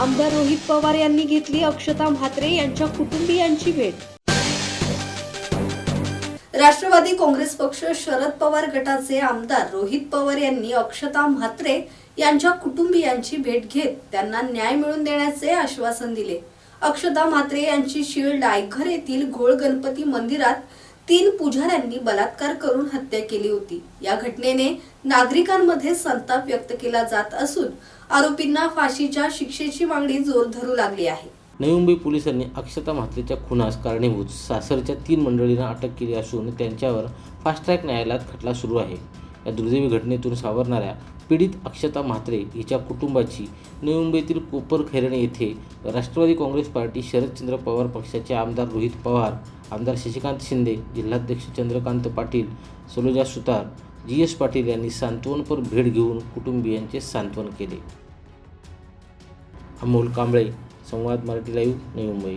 आमदार रोहित पवार यांनी घेतली अक्षता म्हात्रे यांच्या कुटुंबियांची भेट. राष्ट्रवादी काँग्रेस पक्ष शरद पवार गटाचे आमदार रोहित पवार यांनी अक्षता म्हात्रे यांच्या कुटुंबियांची भेट घेत त्यांना न्याय मिळवून देण्याचे आश्वासन दिले. अक्षता म्हात्रे यांची शिल्ड डायघर येथील घोळ गणपती मंदिरात तीन पुजाऱ्यांनी बलात्कार करून हत्या केली होती. या घटनेने नागरिकांमध्ये संताप व्यक्त केला जात असून आरोपींना फाशीच्या शिक्षेची मागणी जोर धरू लागली आहे. नवी मुंबई पोलिसांनी अक्षता म्हात्रेच्या खुनास कारणीभूत सासरच्या तीन मंडळींना अटक केली असून त्यांच्यावर फास्ट ट्रॅक न्यायालयात खटला सुरू आहे. या दुर्दैवी घटनेतून सावरणाऱ्या पीडित अक्षता म्हात्रे हिच्या कुटुंबाची नवी मुंबईतील कोपर खैरणे येथे राष्ट्रवादी काँग्रेस पार्टी शरदचंद्र पवार पक्षाचे आमदार रोहित पवार आमदार शशिकांत शिंदे जिल्हाध्यक्ष चंद्रकांत पाटील सलोजा सुतार जी एस पाटील यांनी सांत्वनपर भेट घेऊन कुटुंबियांचे सांत्वन केले. अमोल कांबळे संवाद मराठी लाईव्ह नवी मुंबई